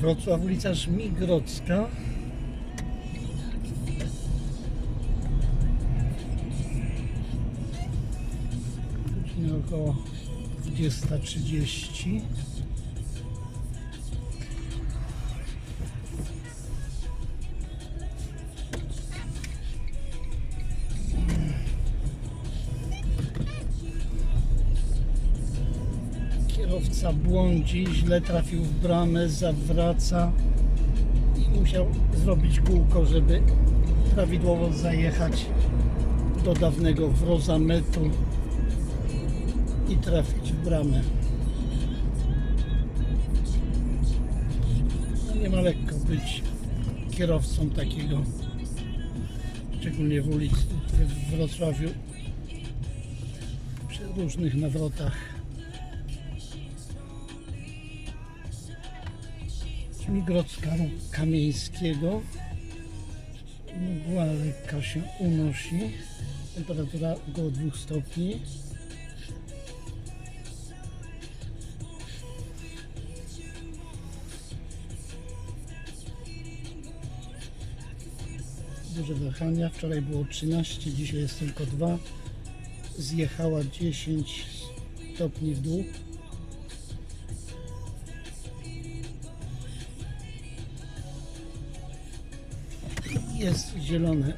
Wrocław, ulica Żmigrodzka. Około 20.30. Kierowca błądzi, źle trafił w bramę, zawraca i musiał zrobić kółko, żeby prawidłowo zajechać do dawnego wrozametu i trafić w bramę. No nie ma lekko być kierowcą takiego, szczególnie w ulicy w Wrocławiu przy różnych nawrotach. Śmigrodzka lub Kamieńskiego. Mgła lekka się unosi. Temperatura około 2 stopni. Duże wahania. Wczoraj było 13, dzisiaj jest tylko 2. Zjechała 10 stopni w dół. Jest zielone